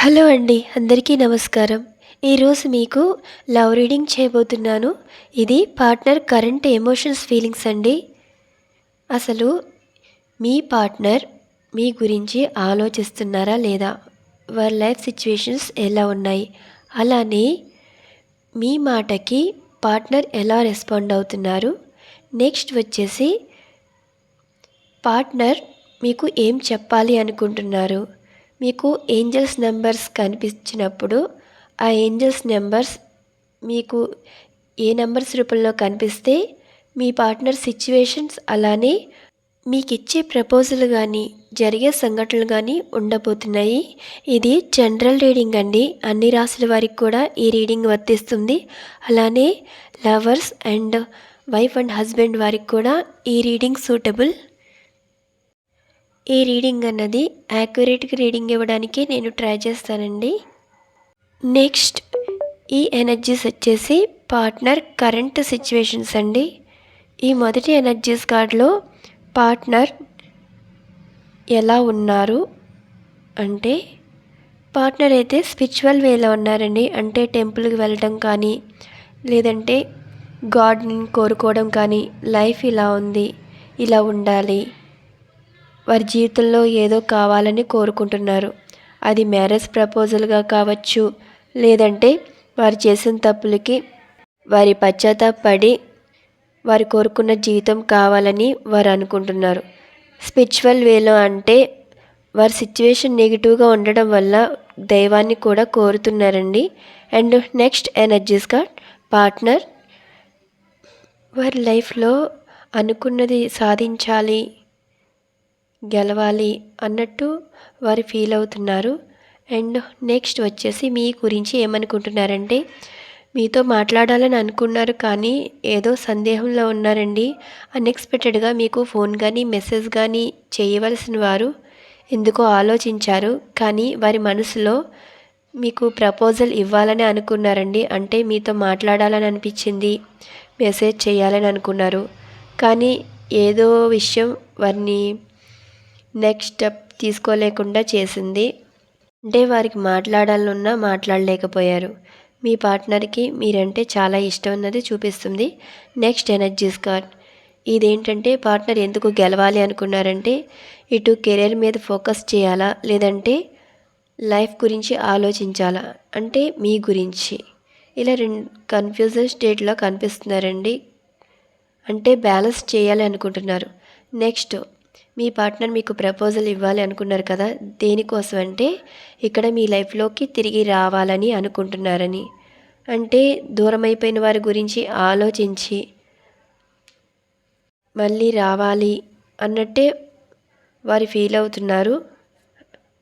Hello అండి అందరికీ నమస్కారం. ఈరోజు మీకు లవ్ రీడింగ్ చేయబోతున్నాను. ఇది పార్ట్నర్ కరెంట్ ఎమోషన్స్ ఫీలింగ్స్ అండి. అసలు మీ పార్ట్నర్ మీ గురించి ఆలోచిస్తున్నారా లేదా? వారి లైఫ్ సిచ్యువేషన్స్ ఎలా ఉన్నాయి? అలానే మీ మాటకి పార్ట్నర్ ఎలా రెస్పాండ్ అవుతున్నారు? నెక్స్ట్ వచ్చేసి పార్ట్నర్ మీకు ఏం చెప్పాలి అనుకుంటున్నారు? మీకు ఏంజల్స్ నెంబర్స్ కనిపించినప్పుడు ఆ ఏంజల్స్ నెంబర్స్ మీకు ఏ నెంబర్స్ రూపంలో కనిపిస్తే మీ పార్ట్నర్ సిచ్యువేషన్స్ అలానే మీకు ఇచ్చే ప్రపోజల్ కానీ జరిగే సంఘటనలు కానీ ఉండబోతున్నాయి. ఇది జనరల్ రీడింగ్ అండి. అన్ని రాసుల వారికి కూడా ఈ రీడింగ్ వర్తిస్తుంది. అలానే lovers and wife and husband వారికి కూడా ఈ రీడింగ్ సూటబుల్ ఈ రీడింగ్ అన్నది యాక్యురేట్గా రీడింగ్ ఇవ్వడానికి నేను ట్రై చేస్తానండి. నెక్స్ట్ ఈ ఎనర్జీస్ వచ్చేసి పార్ట్నర్ కరెంట్ సిచ్యువేషన్స్ అండి. ఈ మొదటి ఎనర్జీస్ కార్డ్లో పార్ట్నర్ ఎలా ఉన్నారు? అంటే పార్ట్నర్ అయితే స్పిరిచువల్ వేలో ఉన్నారండి. అంటే టెంపుల్కి వెళ్ళడం కానీ లేదంటే గాడ్ని కోరుకోవడం కానీ లైఫ్ ఇలా ఉంది ఇలా ఉండాలి వారి జీవితంలో ఏదో కావాలని కోరుకుంటున్నారు. అది మ్యారేజ్ ప్రపోజల్గా కావచ్చు లేదంటే వారు చేసిన తప్పులకి వారి పశ్చాత్తాపడి వారు కోరుకున్న జీవితం కావాలని వారు అనుకుంటున్నారు. స్పిరిచువల్ వేలో అంటే వారి సిచ్యువేషన్ నెగిటివ్గా ఉండడం వల్ల దైవాన్ని కూడా కోరుతున్నారండి. అండ్ నెక్స్ట్ ఎనర్జీస్ ఎనర్జీస్గా పార్ట్నర్. వారి లైఫ్లో అనుకున్నది సాధించాలి గెలవాలి అన్నట్టు వారు ఫీల్ అవుతున్నారు. అండ్ నెక్స్ట్ వచ్చేసి మీ గురించి ఏమనుకుంటున్నారంటే మీతో మాట్లాడాలని అనుకున్నారు కానీ ఏదో సందేహంలో ఉన్నారండి. అన్ఎక్స్పెక్టెడ్గా మీకు ఫోన్ కానీ మెసేజ్ కానీ చేయవలసిన వారు ఎందుకో ఆలోచించారు. కానీ వారి మనసులో మీకు ప్రపోజల్ ఇవ్వాలని అనుకున్నారండి. అంటే మీతో మాట్లాడాలని అనిపించింది మెసేజ్ చేయాలని అనుకున్నారు. కానీ ఏదో విషయం వారిని నెక్స్ట్ స్టెప్ తీసుకోలేకుండా చేసింది. అంటే వారికి మాట్లాడాలనున్నా మాట్లాడలేకపోయారు. మీ పార్ట్నర్కి మీరంటే చాలా ఇష్టం అన్నది చూపిస్తుంది. నెక్స్ట్ ఎనర్జీస్ కార్డ్ ఇదేంటంటే పార్ట్నర్ ఎందుకు గెలవాలి అనుకున్నారంటే ఇటు కెరీర్ మీద ఫోకస్ చేయాలా? లేదంటే లైఫ్ గురించి ఆలోచించాలా? అంటే మీ గురించి. ఇలా రెండు కన్ఫ్యూజన్ స్టేట్లో కనిపిస్తున్నారండి. అంటే బ్యాలెన్స్ చేయాలి అనుకుంటున్నారు. నెక్స్ట్ మీ పార్ట్నర్ మీకు ప్రపోజల్ ఇవ్వాలి అనుకున్నారు కదా దేనికోసం అంటే ఇక్కడ మీ లైఫ్లోకి తిరిగి రావాలని అనుకుంటున్నారని. అంటే దూరం అయిపోయిన వారి గురించి ఆలోచించి మళ్ళీ రావాలి అన్నట్టే వారు ఫీల్ అవుతున్నారు.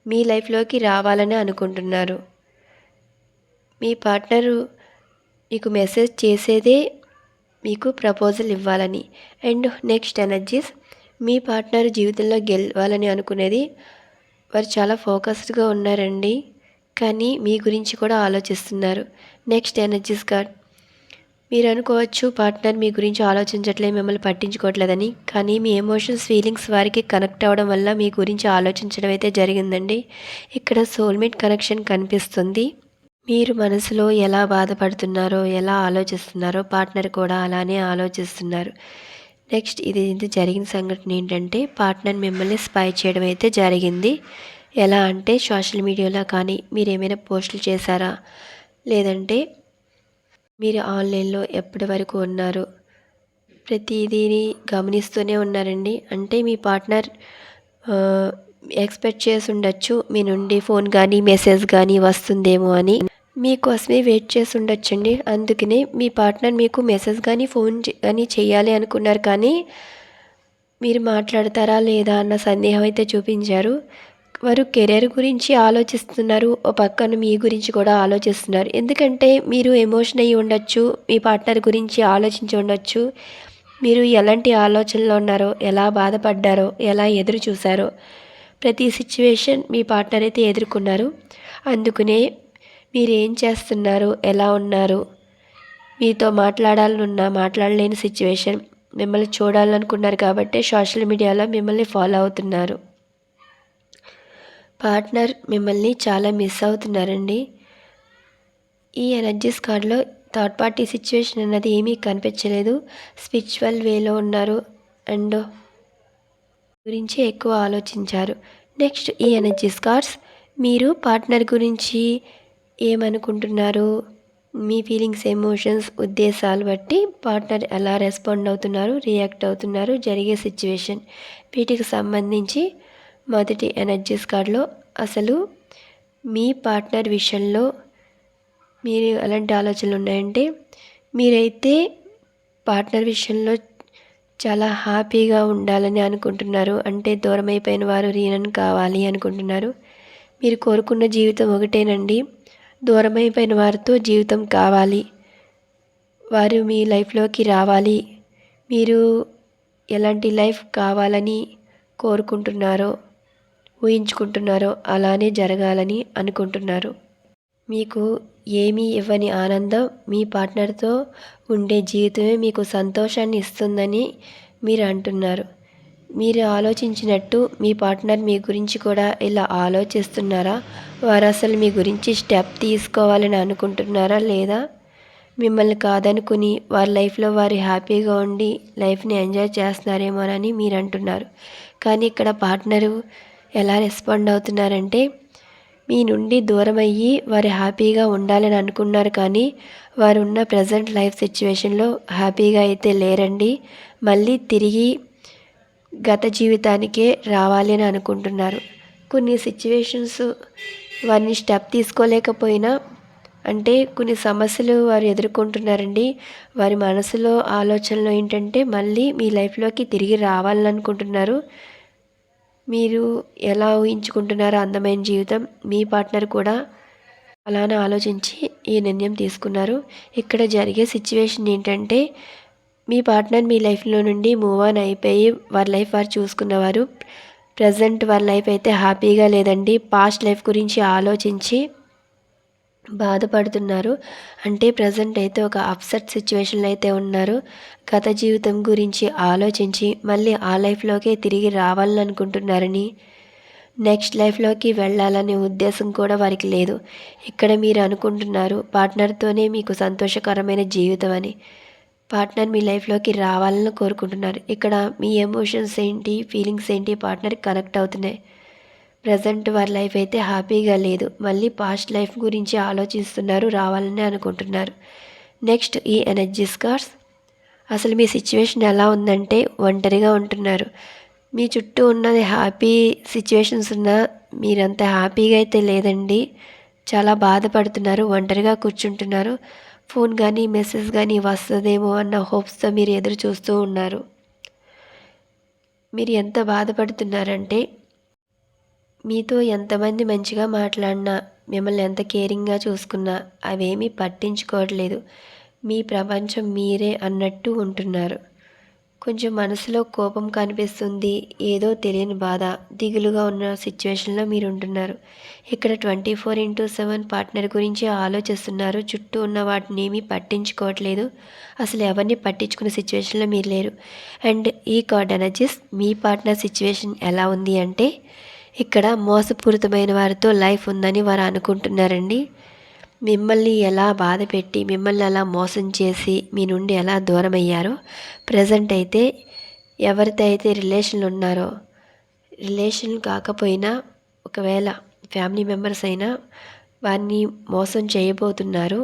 మీ లైఫ్లోకి రావాలని అనుకుంటున్నారు. మీ పార్ట్నరు మీకు మెసేజ్ చేసేదే మీకు ప్రపోజల్ ఇవ్వాలని. అండ్ నెక్స్ట్ ఎనర్జీస్ మీ పార్ట్నర్ జీవితంలో గెలవాలని అనుకునేది వారు చాలా ఫోకస్డ్గా ఉన్నారండి. కానీ మీ గురించి కూడా ఆలోచిస్తున్నారు. నెక్స్ట్ ఎనర్జీస్ కార్డ్ మీరు అనుకోవచ్చు పార్ట్నర్ మీ గురించి ఆలోచించట్లేదు మిమ్మల్ని పట్టించుకోవట్లేదని. కానీ మీ ఎమోషన్స్ ఫీలింగ్స్ వారికి కనెక్ట్ అవ్వడం వల్ల మీ గురించి ఆలోచించడం అయితే జరిగిందండి. ఇక్కడ సోల్మేట్ కనెక్షన్ కనిపిస్తుంది. మీరు మనసులో ఎలా బాధపడుతున్నారో ఎలా ఆలోచిస్తున్నారో పార్ట్నర్ కూడా అలానే ఆలోచిస్తున్నారు. నెక్స్ట్ ఇది ఇది జరిగిన సంఘటన ఏంటంటే పార్ట్నర్ మిమ్మల్ని స్పై చేయడం అయితే జరిగింది. ఎలా అంటే సోషల్ మీడియాలో కానీ మీరు ఏమైనా పోస్టులు చేశారా? లేదంటే మీరు ఆన్లైన్లో ఎప్పటి వరకు ఉన్నారు? ప్రతిదీని గమనిస్తూనే ఉన్నారండి. అంటే మీ పార్ట్నర్ ఎక్స్పెక్ట్ చేసి ఉండొచ్చు. మీ నుండి ఫోన్ కానీ మెసేజ్ కానీ వస్తుందేమో అని. మీకోసమే వెయిట్ చేసి ఉండొచ్చండి అందుకనే మీ పార్ట్నర్ మీకు మెసేజ్ కానీ ఫోన్ కానీ చేయాలి అనుకున్నారు కానీ మీరు మాట్లాడతారా లేదా అన్న సందేహం అయితే చూపించారు. వారు కెరీర్ గురించి ఆలోచిస్తున్నారు. ఓ పక్కన మీ గురించి కూడా ఆలోచిస్తున్నారు. ఎందుకంటే మీరు ఎమోషన్ అయ్యి ఉండొచ్చు మీ పార్ట్నర్ గురించి ఆలోచించి ఉండొచ్చు. మీరు ఎలాంటి ఆలోచనలో ఉన్నారో ఎలా బాధపడ్డారో ఎలా ఎదురు చూశారో ప్రతి సిచ్యువేషన్ మీ పార్ట్నర్ అయితే ఎదుర్కొన్నారు. అందుకనే మీరు ఏం చేస్తున్నారు? ఎలా ఉన్నారు? మీతో మాట్లాడాలనున్నా మాట్లాడలేని సిచ్యువేషన్. మిమ్మల్ని చూడాలనుకున్నారు కాబట్టి సోషల్ మీడియాలో మిమ్మల్ని ఫాలో అవుతున్నారు. పార్ట్నర్ మిమ్మల్ని చాలా మిస్ అవుతున్నారండి. ఈ ఎనర్జీస్ కార్డ్లో థర్డ్ పార్టీ సిచ్యువేషన్ అన్నది ఏమీ కనిపించలేదు. స్పిరిచువల్ వేలో ఉన్నారు అండ్ గురించి ఎక్కువ ఆలోచించారు. నెక్స్ట్ ఈ ఎనర్జీస్ కార్డ్స్ మీరు పార్ట్నర్ గురించి ఏమనుకుంటున్నారు? మీ ఫీలింగ్స్ ఎమోషన్స్ ఉద్దేశాలు బట్టి పార్ట్నర్ ఎలా రెస్పాండ్ అవుతున్నారు రియాక్ట్ అవుతున్నారు జరిగే సిచ్యువేషన్ వీటికి సంబంధించి మొదటి ఎనర్జీస్ కార్డ్లో అసలు మీ పార్ట్నర్ విషయంలో మీరు ఎలాంటి ఆలోచనలు ఉన్నాయంటే మీరైతే పార్ట్నర్ విషయంలో చాలా హ్యాపీగా ఉండాలని అనుకుంటున్నారు. అంటే దూరమైపోయిన వారు రీనన్ కావాలి అనుకుంటున్నారు. మీరు కోరుకున్న జీవితం ఒకటేనండి. దూరమైపోయిన వారితో జీవితం కావాలి. వారు మీ లైఫ్లోకి రావాలి. మీరు ఎలాంటి లైఫ్ కావాలని కోరుకుంటున్నారో ఊహించుకుంటున్నారో అలానే జరగాలని అనుకుంటున్నారు. మీకు ఏమీ ఇవ్వని ఆనందం మీ పార్ట్నర్తో ఉండే జీవితమే మీకు సంతోషాన్ని ఇస్తుందని మీరు అంటున్నారు. మీరు ఆలోచించినట్టు మీ పార్ట్నర్ మీ గురించి కూడా ఇలా ఆలోచిస్తున్నారా? వారు అసలు మీ గురించి స్టెప్ తీసుకోవాలని అనుకుంటున్నారా లేదా? మిమ్మల్ని కాదనుకుని వారి లైఫ్లో వారు హ్యాపీగా ఉండి లైఫ్ని ఎంజాయ్ చేస్తున్నారేమోనని మీరు అంటున్నారు కానీ ఇక్కడ పార్ట్నరు ఎలా రెస్పాండ్ అవుతున్నారంటే మీ నుండి దూరం అయ్యి వారు హ్యాపీగా ఉండాలని అనుకున్నారు కానీ వారు ఉన్న ప్రజెంట్ లైఫ్ సిచ్యువేషన్లో హ్యాపీగా అయితే లేరండి. మళ్ళీ తిరిగి గత జీవితానికే రావాలి అని అనుకుంటున్నారు. కొన్ని సిచ్యువేషన్స్ వారిని స్టెప్ తీసుకోలేకపోయినా అంటే కొన్ని సమస్యలు వారు ఎదుర్కొంటున్నారండి. వారి మనసులో ఆలోచనలు ఏంటంటే మళ్ళీ మీ లైఫ్లోకి తిరిగి రావాలని అనుకుంటున్నారు. మీరు ఎలా ఊహించుకుంటున్నారో అందమైన జీవితం? మీ పార్ట్నర్ కూడా అలానే ఆలోచించి ఈ నిర్ణయం తీసుకున్నారు. ఇక్కడ జరిగే సిచ్యువేషన్ ఏంటంటే మీ పార్ట్నర్ మీ లైఫ్లో నుండి మూవ్ ఆన్ అయిపోయి వారి లైఫ్ వారు చూసుకున్నవారు ప్రజెంట్ వారి లైఫ్ అయితే హ్యాపీగా లేదండి. పాస్ట్ లైఫ్ గురించి ఆలోచించి బాధపడుతున్నారు. అంటే ప్రజెంట్ అయితే ఒక అప్సెట్ సిచ్యువేషన్లో అయితే ఉన్నారు. గత జీవితం గురించి ఆలోచించి మళ్ళీ ఆ లైఫ్లోకే తిరిగి రావాలని అనుకుంటున్నారని నెక్స్ట్ లైఫ్లోకి వెళ్ళాలనే ఉద్దేశం కూడా వారికి లేదు. ఇక్కడ మీరు అనుకుంటున్నారు పార్ట్నర్తోనే మీకు సంతోషకరమైన జీవితం అని. పార్ట్నర్ మీ లైఫ్లోకి రావాలని కోరుకుంటున్నారు. ఇక్కడ మీ ఎమోషన్స్ ఏంటి ఫీలింగ్స్ ఏంటి పార్ట్నర్కి కనెక్ట్ అవుతున్నాయి. ప్రజెంట్ వారి లైఫ్ అయితే హ్యాపీగా లేదు. మళ్ళీ పాస్ట్ లైఫ్ గురించి ఆలోచిస్తున్నారు రావాలని అనుకుంటున్నారు. నెక్స్ట్ ఈ ఎనర్జీ స్కార్స్. అసలు మీ సిచ్యువేషన్ ఎలా ఉందంటే ఒంటరిగా ఉంటున్నారు. మీ చుట్టూ ఉన్నది హ్యాపీ సిచ్యువేషన్స్ ఉన్నా మీరంత హ్యాపీగా అయితే లేదండి. చాలా బాధపడుతున్నారు ఒంటరిగా కూర్చుంటున్నారు. ఫోన్ కానీ మెసేజ్ కానీ వస్తుందేమో అన్న హోప్స్తో మీరు ఎదురు చూస్తూ ఉన్నారు. మీరు ఎంత బాధపడుతున్నారంటే మీతో ఎంతమంది మంచిగా మాట్లాడినా మిమ్మల్ని ఎంత కేరింగ్గా చూసుకున్నా అవేమీ పట్టించుకోవట్లేదు. మీ ప్రపంచం మీరే అన్నట్టు ఉంటున్నారు. కొంచెం మనసులో కోపం కనిపిస్తుంది ఏదో తెలియని బాధ దిగులుగా ఉన్న సిచ్యువేషన్లో మీరు ఉంటున్నారు ఇక్కడ twenty four into seven partner గురించి ఆలోచిస్తున్నారు చుట్టూ ఉన్న వాటిని ఏమీ పట్టించుకోవట్లేదు. అసలు ఎవరిని పట్టించుకునే సిచ్యువేషన్లో మీరు లేరు. అండ్ ఈ కార్డ్ ఎనర్జీస్ మీ పార్ట్నర్ సిచ్యువేషన్ ఎలా ఉంది అంటే ఇక్కడ మోసపూరితమైన వారితో లైఫ్ ఉందని వారు అనుకుంటున్నారండి. మిమ్మల్ని ఎలా బాధ పెట్టి మిమ్మల్ని అలా మోసం చేసి మీ నుండి ఎలా దూరం అయ్యారో ప్రజెంట్ అయితే ఎవరితో అయితే రిలేషన్లు ఉన్నారో రిలేషన్ కాకపోయినా ఒకవేళ ఫ్యామిలీ మెంబర్స్ అయినా వారిని మోసం చేయబోతున్నారు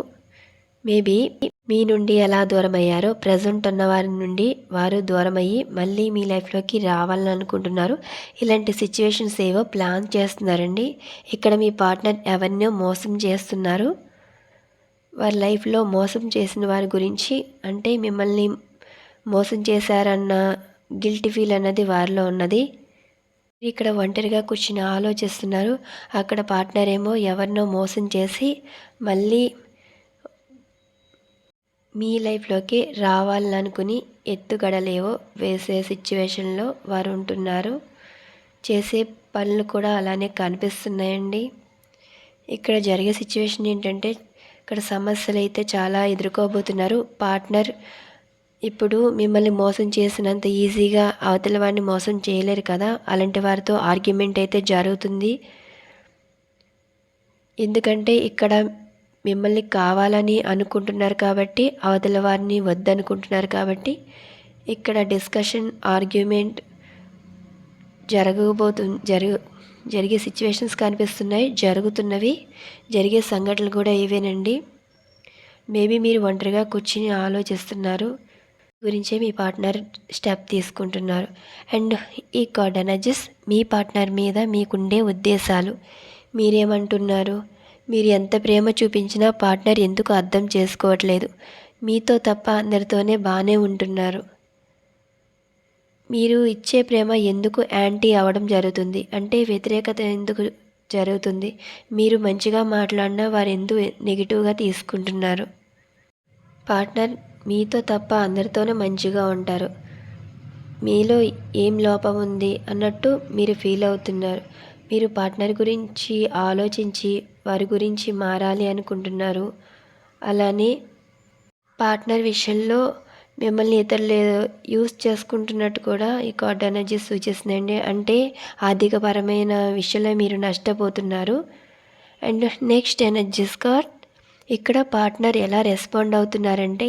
మేబీ మీ నుండి ఎలా దూరమయ్యారో ప్రజెంట్ ఉన్న వారి నుండి వారు దూరమయ్యి మళ్ళీ మీ లైఫ్లోకి రావాలని అనుకుంటున్నారు. ఇలాంటి సిచ్యువేషన్స్ ఏవో ప్లాన్ చేస్తున్నారండి. ఇక్కడ మీ పార్ట్నర్ ఎవరినో మోసం చేస్తున్నారు. వారి లైఫ్లో మోసం చేసిన వారి గురించి అంటే మిమ్మల్ని మోసం చేశారన్న గిల్టీ ఫీల్ అన్నది వారిలో ఉన్నది. ఇక్కడ ఒంటరిగా కూర్చుని ఆలోచిస్తున్నారు. అక్కడ పార్ట్నర్ ఏమో ఎవరినో మోసం చేసి మళ్ళీ మీ లైఫ్లోకి రావాలనుకుని ఎత్తుగడలేవో వేసే సిచ్యువేషన్లో వారు ఉంటున్నారు చేసే పనులు కూడా అలానే కనిపిస్తున్నాయండి. ఇక్కడ జరిగే సిచ్యువేషన్ ఏంటంటే ఇక్కడ సమస్యలు అయితే చాలా ఎదుర్కోబోతున్నారు. పార్ట్నర్ ఇప్పుడు మిమ్మల్ని మోసం చేసినంత ఈజీగా అవతల వారిని మోసం చేయలేరు కదా. అలాంటి వారితో ఆర్గ్యుమెంట్ అయితే జరుగుతుంది. ఎందుకంటే ఇక్కడ మిమ్మల్ని కావాలని అనుకుంటున్నారు కాబట్టి అవతల వారిని వద్దనుకుంటున్నారు కాబట్టి ఇక్కడ డిస్కషన్ ఆర్గ్యుమెంట్ జరగబోతు జరుగు జరిగే సిచ్యువేషన్స్ కనిపిస్తున్నాయి. జరుగుతున్నవి జరిగే సంఘటనలు కూడా ఇవేనండి. మేబీ మీరు ఒంటరిగా కూర్చుని ఆలోచిస్తున్నారు. గురించే మీ పార్ట్నర్ స్టెప్ తీసుకుంటున్నారు. అండ్ ఈ కార్డ్ ఎనర్జీస్ మీ పార్ట్నర్ మీద మీకుండే ఉద్దేశాలు. మీరేమంటున్నారు? మీరు ఎంత ప్రేమ చూపించినా పార్ట్నర్ ఎందుకు అర్థం చేసుకోవట్లేదు? మీతో తప్ప అందరితోనే బాగానే ఉంటున్నారు. మీరు ఇచ్చే ప్రేమ ఎందుకు యాంటీ అవ్వడం జరుగుతుంది? అంటే వ్యతిరేకత ఎందుకు జరుగుతుంది? మీరు మంచిగా మాట్లాడినా వారు ఎందుకు నెగిటివ్గా తీసుకుంటున్నారు? పార్ట్నర్ మీతో తప్ప అందరితోనే మంచిగా ఉంటారు. మీలో ఏం లోపం ఉంది అన్నట్టు మీరు ఫీల్ అవుతున్నారు. మీరు పార్ట్నర్ గురించి ఆలోచించి వారి గురించి మారాలి అనుకుంటున్నారు. అలానే పార్ట్నర్ విషయంలో మిమ్మల్ని ఇతరులు యూస్ చేసుకుంటున్నట్టు కూడా ఈ కార్డ్ ఎనర్జీ సూచిస్తుందండి. అంటే ఆర్థికపరమైన విషయంలో మీరు నష్టపోతున్నారు. And next energies card. ఇక్కడ పార్ట్నర్ ఎలా రెస్పాండ్ అవుతున్నారంటే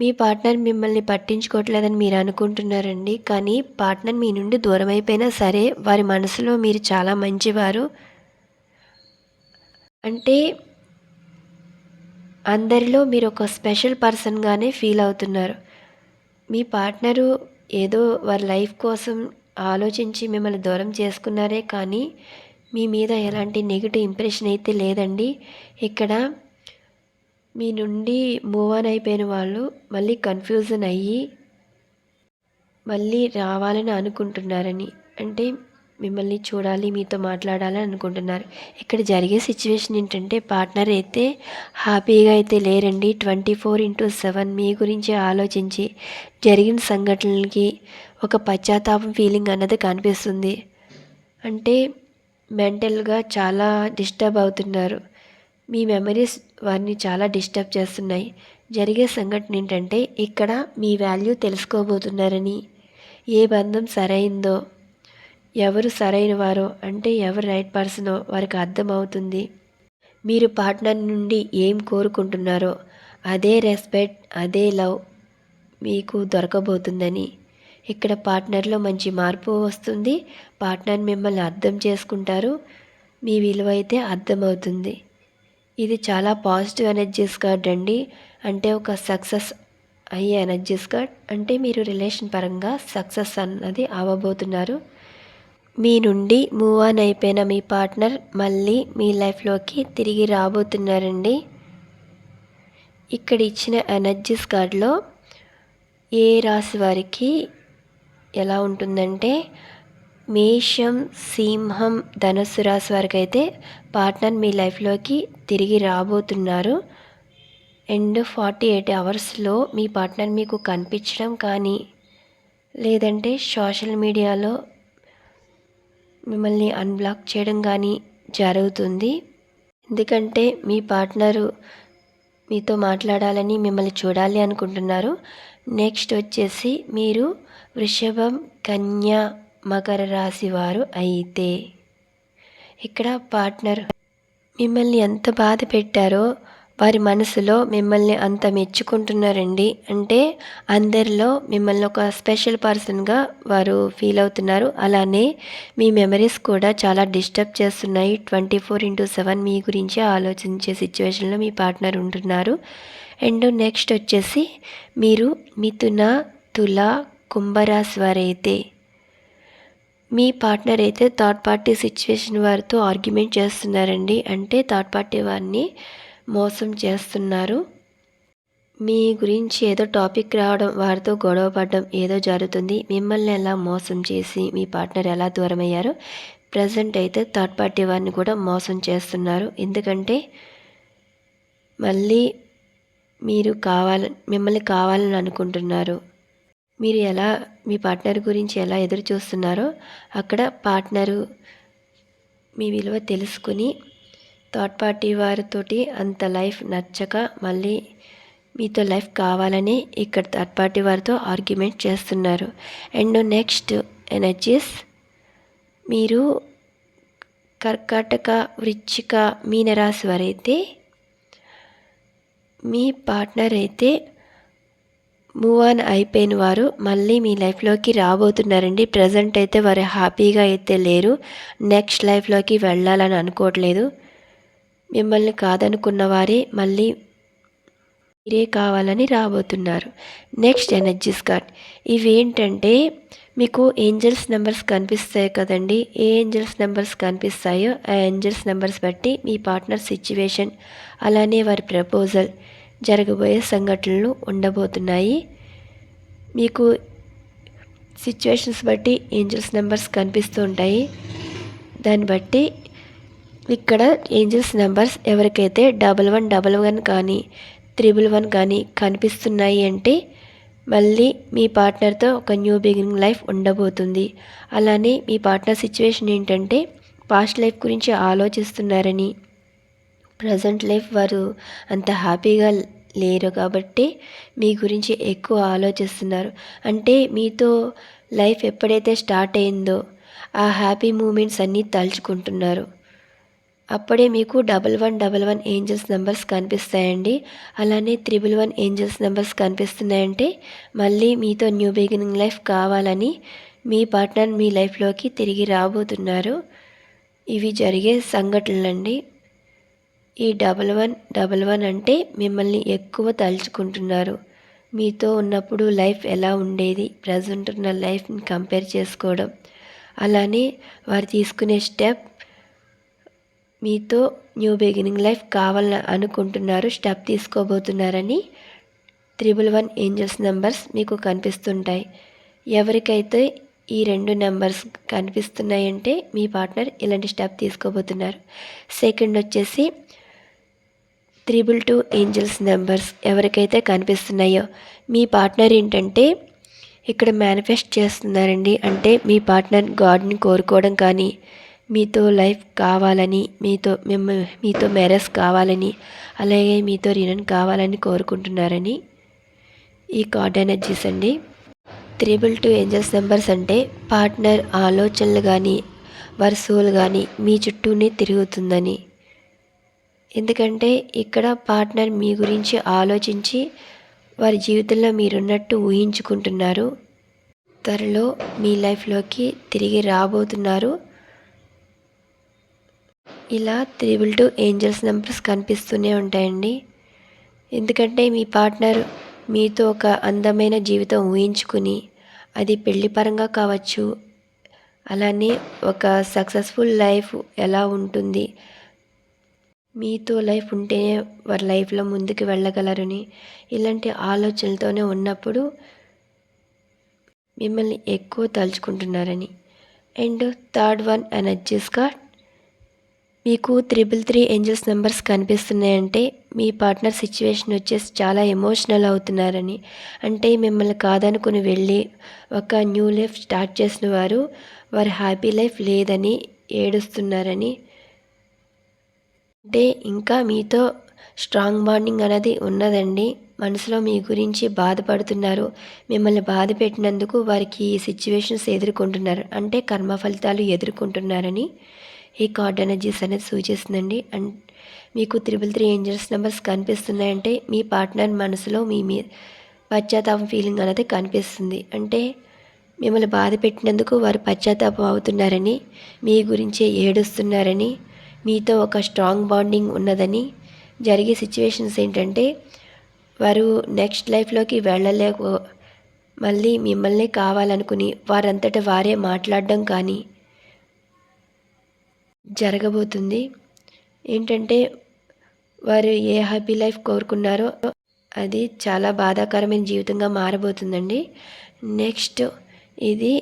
మీ పార్ట్నర్ మిమ్మల్ని పట్టించుకోవట్లేదని మీరు అనుకుంటున్నారండి. కానీ పార్ట్నర్ మీ నుండి దూరం అయిపోయినా సరే వారి మనసులో మీరు చాలా మంచివారు. అంటే అందరిలో మీరు ఒక స్పెషల్ పర్సన్గానే ఫీల్ అవుతున్నారు. మీ పార్ట్నరు ఏదో వారి లైఫ్ కోసం ఆలోచించి మిమ్మల్ని దూరం చేసుకున్నారే కానీ మీ మీద ఎలాంటి నెగిటివ్ ఇంప్రెషన్ అయితే లేదండి. ఇక్కడ మీ నుండి మూవ్ ఆన్ అయిపోయిన వాళ్ళు మళ్ళీ కన్ఫ్యూజన్ అయ్యి మళ్ళీ రావాలని అనుకుంటున్నారని. అంటే మిమ్మల్ని చూడాలి మీతో మాట్లాడాలని అనుకుంటున్నారు. ఇక్కడ జరిగే సిచ్యువేషన్ ఏంటంటే పార్ట్నర్ అయితే హ్యాపీగా అయితే లేరండి. ట్వంటీ ఫోర్ ఇంటూ సెవెన్ మీ గురించి ఆలోచించి జరిగిన సంఘటనలకి ఒక పశ్చాత్తాపం ఫీలింగ్ అన్నది కనిపిస్తుంది. అంటే మెంటల్గా చాలా డిస్టర్బ్ అవుతున్నారు. మీ మెమరీస్ వారిని చాలా డిస్టర్బ్ చేస్తున్నాయి. జరిగే సంఘటన ఏంటంటే ఇక్కడ మీ వాల్యూ తెలుసుకోబోతున్నారని ఏ బంధం సరైందో ఎవరు సరైన వారో అంటే ఎవరు రైట్ పర్సనో వారికి అర్థమవుతుంది. మీరు పార్ట్నర్ నుండి ఏం కోరుకుంటున్నారో అదే రెస్పెక్ట్ అదే లవ్ మీకు దొరకబోతుందని. ఇక్కడ పార్ట్నర్లో మంచి మార్పు వస్తుంది. పార్ట్నర్ మిమ్మల్ని అర్థం చేసుకుంటారు. మీ విలువ అయితే అర్థమవుతుంది. ఇది చాలా పాజిటివ్ ఎనర్జీస్ కార్డ్ అండి. అంటే ఒక సక్సెస్ అయ్యే ఎనర్జీస్ కార్డ్. అంటే మీరు రిలేషన్ పరంగా సక్సెస్ అన్నది అవ్వబోతున్నారు. మీ నుండి మూవ్ ఆన్ అయిపోయిన మీ పార్ట్నర్ మళ్ళీ మీ లైఫ్లోకి తిరిగి రాబోతున్నారండి. ఇక్కడ ఇచ్చిన ఎనర్జీస్ కార్డ్లో ఏ రాశి వారికి ఎలా ఉంటుందంటే మేషం సింహం ధనస్సు రాశి వారికి అయితే పార్ట్నర్ మీ లైఫ్లోకి తిరిగి రాబోతున్నారు. అండ్ ఫార్టీ ఎయిట్ అవర్స్లో మీ పార్ట్నర్ మీకు కనిపించడం కానీ లేదంటే సోషల్ మీడియాలో మిమ్మల్ని అన్బ్లాక్ చేయడం కానీ జరుగుతుంది. ఎందుకంటే మీ పార్ట్నరు మీతో మాట్లాడాలని మిమ్మల్ని చూడాలి అనుకుంటున్నారు. నెక్స్ట్ వచ్చేసి మీరు వృషభం కన్య మకర రాశి వారు అయితే. ఇక్కడ పార్ట్నర్ మిమ్మల్ని ఎంత బాధ పెట్టారో వారి మనసులో మిమ్మల్ని అంత మెచ్చుకుంటున్నారండి. అంటే అందరిలో మిమ్మల్ని ఒక స్పెషల్ పర్సన్గా వారు ఫీల్ అవుతున్నారు. అలానే మీ మెమరీస్ కూడా చాలా డిస్టర్బ్ చేస్తున్నాయి. ట్వంటీ ఫోర్ ఇంటూ సెవెన్ మీ గురించి ఆలోచించే సిచ్యువేషన్లో మీ పార్ట్నర్ ఉంటున్నారు. అండ్ నెక్స్ట్ వచ్చేసి మీరు మిథున తుల కుంభరాశి వారైతే మీ పార్ట్నర్ అయితే థర్డ్ పార్టీ సిచ్యువేషన్ వారితో ఆర్గ్యుమెంట్ చేస్తున్నారండి. అంటే థర్డ్ పార్టీ వారిని మోసం చేస్తున్నారు. మీ గురించి ఏదో టాపిక్ రావడం వారితో గొడవ పడడం ఏదో జరుగుతుంది. మిమ్మల్ని ఎలా మోసం చేసి మీ పార్ట్నర్ ఎలా దూరం అయ్యారో ప్రజెంట్ అయితే థర్డ్ పార్టీ వారిని కూడా మోసం చేస్తున్నారు. ఎందుకంటే మళ్ళీ మీరు కావాల మిమ్మల్ని కావాలని అనుకుంటున్నారు. మీరు ఎలా మీ పార్ట్నర్ గురించి ఎలా ఎదురు చూస్తున్నారో అక్కడ పార్ట్నరు మీ విలువ తెలుసుకుని థర్డ్ పార్టీ వారితోటి అంత లైఫ్ నచ్చక మళ్ళీ మీతో లైఫ్ కావాలని ఇక్కడ థర్డ్ పార్టీ వారితో ఆర్గ్యుమెంట్ చేస్తున్నారు. అండ్ నెక్స్ట్ ఎనర్జీస్ మీరు కర్కాటక వృచ్చిక మీనరాశి వారైతే మీ పార్ట్నర్ అయితే మూవ్ ఆన్ అయిపోయిన వారు మళ్ళీ మీ లైఫ్లోకి రాబోతున్నారండి. ప్రజెంట్ అయితే వారు హ్యాపీగా అయితే లేరు. నెక్స్ట్ లైఫ్లోకి వెళ్ళాలని అనుకోవట్లేదు. మిమ్మల్ని కాదనుకున్న వారే మళ్ళీ మీరే కావాలని రాబోతున్నారు. నెక్స్ట్ ఎనర్జీస్ కార్డ్ ఇవేంటంటే మీకు ఏంజల్స్ నెంబర్స్ కనిపిస్తాయి కదండి. ఏ ఏంజల్స్ నెంబర్స్ కనిపిస్తాయో ఆ ఏంజల్స్ నెంబర్స్ బట్టి మీ పార్ట్నర్ సిచ్యువేషన్ అలానే వారి ప్రపోజల్ జరగబోయే సంఘటనలు ఉండబోతున్నాయి. మీకు సిచ్యువేషన్స్ బట్టి ఏంజల్స్ నెంబర్స్ కనిపిస్తూ ఉంటాయి. దాన్ని బట్టి ఇక్కడ ఏంజల్స్ నెంబర్స్ ఎవరికైతే డబల్ వన్ డబల్ వన్ కానీ త్రిబుల్ వన్ కానీ కనిపిస్తున్నాయి అంటే మళ్ళీ మీ పార్ట్నర్తో ఒక న్యూ బిగినింగ్ లైఫ్ ఉండబోతుంది. అలానే మీ పార్ట్నర్ సిచ్యువేషన్ ఏంటంటే పాస్ట్ లైఫ్ గురించి ఆలోచిస్తున్నారని. ప్రజెంట్ లైఫ్ వారు అంత హ్యాపీగా లేరు కాబట్టి మీ గురించి ఎక్కువ ఆలోచిస్తున్నారు. అంటే మీతో లైఫ్ ఎప్పుడైతే స్టార్ట్ అయిందో ఆ హ్యాపీ మూమెంట్స్ అన్నీ తలుచుకుంటున్నారు. అప్పుడే మీకు double one double one angels numbers కనిపిస్తాయండి. అలానే త్రిబుల్ వన్ ఏంజల్స్ నెంబర్స్ కనిపిస్తున్నాయంటే మళ్ళీ మీతో న్యూ బిగినింగ్ లైఫ్ కావాలని మీ పార్ట్నర్ మీ లైఫ్లోకి తిరిగి రాబోతున్నారు. ఇవి జరిగే సంఘటనలండి. ఈ డబల్ వన్ డబల్ వన్ అంటే మిమ్మల్ని ఎక్కువ తలుచుకుంటున్నారు. మీతో ఉన్నప్పుడు లైఫ్ ఎలా ఉండేది ప్రజెంట్ ఉన్న లైఫ్ని కంపేర్ చేసుకోవడం. అలానే వారు తీసుకునే స్టెప్ మీతో న్యూ బిగినింగ్ లైఫ్ కావాలని అనుకుంటున్నారు స్టెప్ తీసుకోబోతున్నారని త్రిబుల్ వన్ ఏంజల్స్ నెంబర్స్ మీకు కనిపిస్తుంటాయి. ఎవరికైతే ఈ రెండు నెంబర్స్ కనిపిస్తున్నాయంటే మీ పార్ట్నర్ ఇలాంటి స్టెప్ తీసుకోబోతున్నారు. సెకండ్ వచ్చేసి త్రిబుల్ టూ ఏంజల్స్ నెంబర్స్ ఎవరికైతే కనిపిస్తున్నాయో మీ పార్ట్నర్ ఏంటంటే ఇక్కడ మేనిఫెస్ట్ చేస్తున్నారండి. అంటే మీ పార్ట్నర్ గాడ్ని కోరుకోవడం కానీ మీతో లైఫ్ కావాలని మీతో మేము మీతో మ్యారేజ్ కావాలని అలాగే మీతో రినన్ కావాలని కోరుకుంటున్నారని ఈ కార్డ్ ఎనర్జీస్ అండి. త్రిబుల్ టూ ఏంజల్స్ నెంబర్స్ అంటే పార్ట్నర్ ఆలోచనలు కానీ వరుసలు కానీ మీ చుట్టూనే తిరుగుతుందని. ఎందుకంటే ఇక్కడ పార్ట్నర్ మీ గురించి ఆలోచించి వారి జీవితంలో మీరున్నట్టు ఊహించుకుంటున్నారు. త్వరలో మీ లైఫ్లోకి తిరిగి రాబోతున్నారు. ఇలా త్రిబుల్ టూ ఏంజల్స్ నెంబర్స్ కనిపిస్తూనే ఉంటాయండి. ఎందుకంటే మీ పార్ట్నర్ మీతో ఒక అందమైన జీవితం ఊహించుకుని అది పెళ్ళి పరంగా కావచ్చు అలానే ఒక సక్సెస్ఫుల్ లైఫ్ ఎలా ఉంటుంది మీతో లైఫ్ ఉంటేనే వారి లైఫ్లో ముందుకు వెళ్ళగలరని ఇలాంటి ఆలోచనలతోనే ఉన్నప్పుడు మిమ్మల్ని ఎక్కువ తలుచుకుంటున్నారని. అండ్ థర్డ్ వన్ ఎనర్జీస్ మీకు త్రిబుల్ త్రీ ఏంజల్స్ నెంబర్స్ కనిపిస్తున్నాయంటే మీ పార్ట్నర్ సిచ్యువేషన్ వచ్చేసి చాలా ఎమోషనల్ అవుతున్నారని. అంటే మిమ్మల్ని కాదనుకుని వెళ్ళి ఒక న్యూ లైఫ్ స్టార్ట్ చేసిన వారు వారి హ్యాపీ లైఫ్ లేదని ఏడుస్తున్నారని. అంటే ఇంకా మీతో స్ట్రాంగ్ బాండింగ్ అనేది ఉన్నదండి. మనసులో మీ గురించి బాధపడుతున్నారు. మిమ్మల్ని బాధ పెట్టినందుకు వారికి ఈ సిచ్యువేషన్స్ ఎదుర్కొంటున్నారు. అంటే కర్మ ఫలితాలు ఎదుర్కొంటున్నారని. ఈ కార్డ్ ఎనర్జీస్ అనేది సూచిస్తుందండి అండ్ మీకు త్రిబుల్ త్రీ ఏంజల్స్ నెంబర్స్ కనిపిస్తున్నాయంటే మీ పార్ట్నర్ మనసులో మీ మీ పశ్చాత్తాపం ఫీలింగ్ అనేది కనిపిస్తుంది. అంటే మిమ్మల్ని బాధ పెట్టినందుకు వారు పశ్చాత్తాపం అవుతున్నారని మీ గురించే ఏడుస్తున్నారని మీతో ఒక స్ట్రాంగ్ బాండింగ్ ఉన్నదని జరిగే సిచ్యువేషన్స్ ఏంటంటే వారు నెక్స్ట్ లైఫ్లోకి వెళ్ళలేక మళ్ళీ మిమ్మల్ని కావాలనుకుని వారంతట వారే మాట్లాడడం కానీ జరగబోతుంది. ఏంటంటే వారు ఏ హ్యాపీ లైఫ్ కోరుకున్నారో అది చాలా బాధాకరమైన జీవితంగా మారబోతుందండి. నెక్స్ట్ ఇది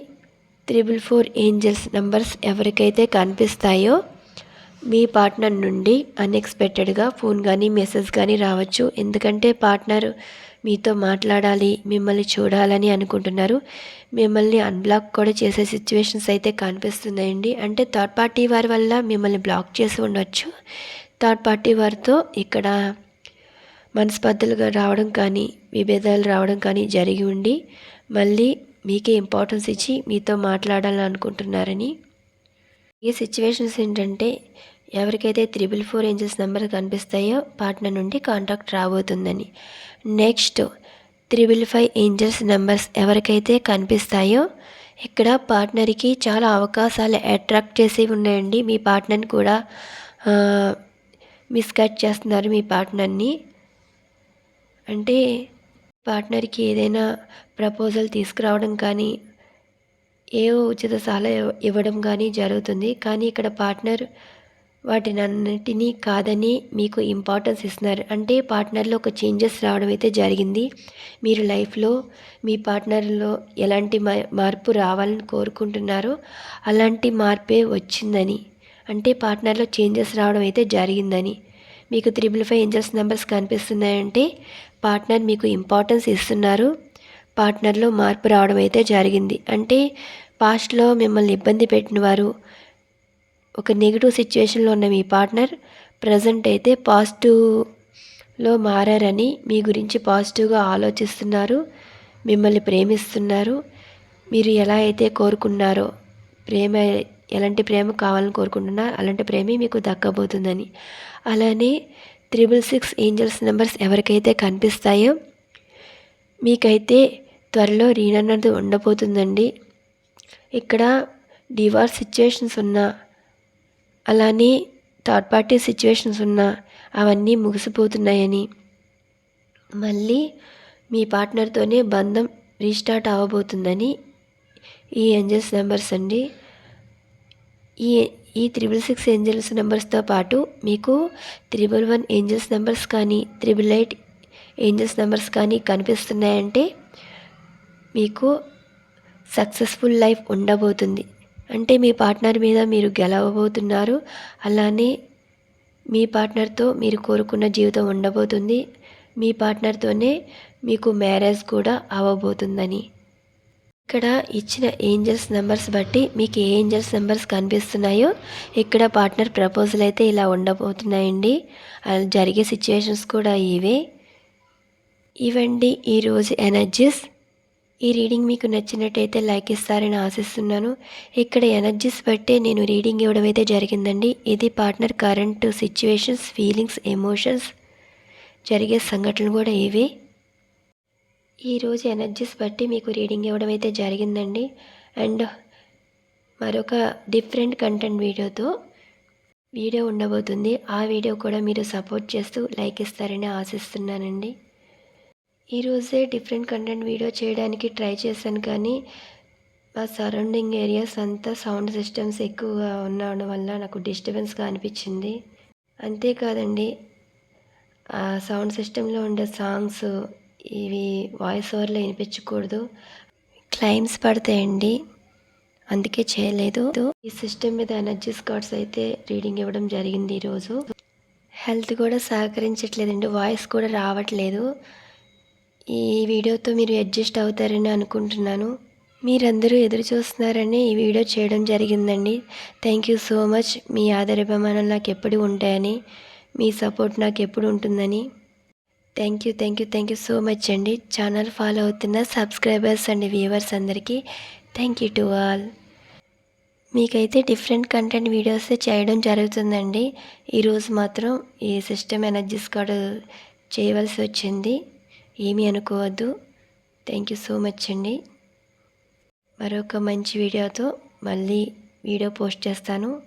త్రిబుల్ ఫోర్ ఏంజల్స్ నంబర్స్ ఎవరికైతే కనిపిస్తాయో మీ పార్ట్నర్ నుండి అన్ఎక్స్పెక్టెడ్గా ఫోన్ కానీ మెసేజ్ కానీ రావచ్చు. ఎందుకంటే పార్ట్నర్ మీతో మాట్లాడాలి మిమ్మల్ని చూడాలని అనుకుంటున్నారు. మిమ్మల్ని అన్బ్లాక్ కూడా చేసే సిచ్యువేషన్స్ అయితే కనిపిస్తున్నాయండి. అంటే థర్డ్ పార్టీ వారి వల్ల మిమ్మల్ని బ్లాక్ చేసి ఉండొచ్చు. థర్డ్ పార్టీ వారితో ఇక్కడ మనస్పర్ధలుగా రావడం కానీ విభేదాలు రావడం కానీ జరిగి ఉండి మళ్ళీ మీకే ఇంపార్టెన్స్ ఇచ్చి మీతో మాట్లాడాలని అనుకుంటున్నారని ఈ సిచ్యువేషన్స్ ఏంటంటే ఎవరికైతే త్రిబుల్ ఫోర్ ఏంజల్స్ నెంబర్ కనిపిస్తాయో పార్ట్నర్ నుండి కాంటాక్ట్ రాబోతుందని. Next triple five angels numbers ఎవరికైతే కనిపిస్తాయో ఇక్కడ పార్ట్నర్కి చాలా అవకాశాలు అట్రాక్ట్ చేసి ఉన్నాయండి. మీ పార్ట్నర్ని కూడా మిస్కట్ చేస్తున్నారు మీ పార్ట్నర్ని. అంటే పార్ట్నర్కి ఏదైనా ప్రపోజల్ తీసుకురావడం కానీ ఏవో ఉచిత సలహా ఇవ్వడం కానీ జరుగుతుంది. కానీ ఇక్కడ పార్ట్నర్ వాటినన్నిటినీ కాదని మీకు ఇంపార్టెన్స్ ఇస్తున్నారు. అంటే పార్ట్నర్లో ఒక చేంజెస్ రావడం అయితే జరిగింది. మీరు లైఫ్లో మీ పార్ట్నర్లో ఎలాంటి మార్పు రావాలని కోరుకుంటున్నారో అలాంటి మార్పే వచ్చిందని. అంటే పార్ట్నర్లో చేంజెస్ రావడం అయితే జరిగిందని. మీకు త్రిబుల్ ఫైవ్ ఏంజల్స్ నెంబర్స్ కనిపిస్తున్నాయంటే పార్ట్నర్ మీకు ఇంపార్టెన్స్ ఇస్తున్నారు. పార్ట్నర్లో మార్పు రావడం అయితే జరిగింది. అంటే పాస్ట్లో మిమ్మల్ని ఇబ్బంది పెట్టిన వారు ఒక నెగిటివ్ సిచ్యువేషన్లో ఉన్న మీ పార్ట్నర్ ప్రజెంట్ అయితే పాజిటివ్లో మారారని మీ గురించి పాజిటివ్గా ఆలోచిస్తున్నారు మిమ్మల్ని ప్రేమిస్తున్నారు. మీరు ఎలా అయితే కోరుకున్నారో ప్రేమ ఎలాంటి ప్రేమ కావాలని కోరుకుంటున్నారు అలాంటి ప్రేమే మీకు దక్కబోతుందని. అలానే త్రిబుల్ సిక్స్ ఏంజల్స్ నెంబర్స్ ఎవరికైతే కనిపిస్తాయో మీకైతే త్వరలో రీనన్నది ఉండబోతుందండి. ఇక్కడ డివార్స్ సిచ్యువేషన్స్ ఉన్నా అలానే థర్డ్ పార్టీ సిచ్యువేషన్స్ ఉన్నా అవన్నీ ముగిసిపోతున్నాయని. మళ్ళీ మీ పార్ట్నర్తోనే బంధం రీస్టార్ట్ అవ్వబోతుందని ఈ ఏంజల్స్ నెంబర్స్ అండి. ఈ ఈ త్రిబుల్ సిక్స్ ఏంజల్స్ నెంబర్స్తో పాటు మీకు త్రిబుల్ వన్ ఏంజల్స్ నెంబర్స్ కానీ త్రిబుల్ ఎయిట్ ఏంజల్స్ నెంబర్స్ కానీ కనిపిస్తున్నాయంటే మీకు సక్సెస్ఫుల్ లైఫ్ ఉండబోతుంది. అంటే మీ పార్ట్నర్ మీద మీరు గెలవబోతున్నారు. అలానే మీ పార్ట్నర్తో మీరు కోరుకున్న జీవితం ఉండబోతుంది. మీ పార్ట్నర్తోనే మీకు మ్యారేజ్ కూడా అవ్వబోతుందని ఇక్కడ ఇచ్చిన ఏంజల్స్ నెంబర్స్ బట్టి మీకు ఏ ఏంజల్స్ నెంబర్స్ కనిపిస్తున్నాయో ఇక్కడ పార్ట్నర్ ప్రపోజల్ అయితే ఇలా ఉండబోతున్నాయండి. జరిగే సిచ్యువేషన్స్ కూడా ఇవే. ఇవండి ఈరోజు ఎనర్జీస్. ఈ రీడింగ్ మీకు నచ్చినట్టయితే లైక్ ఇస్తారని ఆశిస్తున్నాను. ఇక్కడ ఎనర్జీస్ బట్టే నేను రీడింగ్ ఇవ్వడం అయితే జరిగిందండి. ఇది partner current situations feelings emotions జరిగే సంఘటనలు కూడా ఇవి. ఈరోజు ఎనర్జీస్ బట్టి మీకు రీడింగ్ ఇవ్వడం అయితే జరిగిందండి. అండ్ మరొక డిఫరెంట్ కంటెంట్ వీడియోతో వీడియో ఉండబోతుంది. ఆ వీడియో కూడా మీరు సపోర్ట్ చేస్తూ లైక్ ఇస్తారని ఆశిస్తున్నానండి. ఈరోజే డిఫరెంట్ కంటెంట్ వీడియో చేయడానికి ట్రై చేశాను కానీ మా సరౌండింగ్ ఏరియాస్ అంతా సౌండ్ సిస్టమ్స్ ఎక్కువగా ఉండడం వల్ల నాకు డిస్టర్బెన్స్గా అనిపించింది. అంతేకాదండి ఆ సౌండ్ సిస్టంలో ఉండే సాంగ్స్ ఇవి వాయిస్ ఓవర్లో వినిపించకూడదు. క్లైమ్స్ పడతాయండి. అందుకే చేయలేదు. ఈ సిస్టమ్ మీద ఎనర్జీ స్కాట్స్ అయితే రీడింగ్ ఇవ్వడం జరిగింది ఈరోజు హెల్త్ కూడా సహకరించట్లేదండి. వాయిస్ కూడా రావట్లేదు. ఈ వీడియోతో మీరు అడ్జస్ట్ అవుతారని అనుకుంటున్నాను. మీరందరూ ఎదురు చూస్తున్నారని ఈ వీడియో చేయడం జరిగిందండి. థ్యాంక్ యూ సో మచ్ మీ ఆదరాభిమానాలు నాకు ఎప్పుడు ఉంటాయని మీ సపోర్ట్ నాకు ఎప్పుడు ఉంటుందని. Thank you thank you thank you so much అండి. ఛానల్ ఫాలో అవుతున్న సబ్స్క్రైబర్స్ అండ్ వ్యూవర్స్ అందరికీ. థ్యాంక్ యూ టు ఆల్ మీకైతే డిఫరెంట్ కంటెంట్ వీడియోస్ చేయడం జరుగుతుందండి. ఈరోజు మాత్రం ఈ సిస్టమ్ ఎనర్జీస్ కార్డు చేయవలసి వచ్చింది. ఏమీ అనుకోవద్దు. థ్యాంక్ యూ సో మచ్ అండి. మరొక మంచి వీడియోతో మళ్ళీ వీడియో పోస్ట్ చేస్తాను.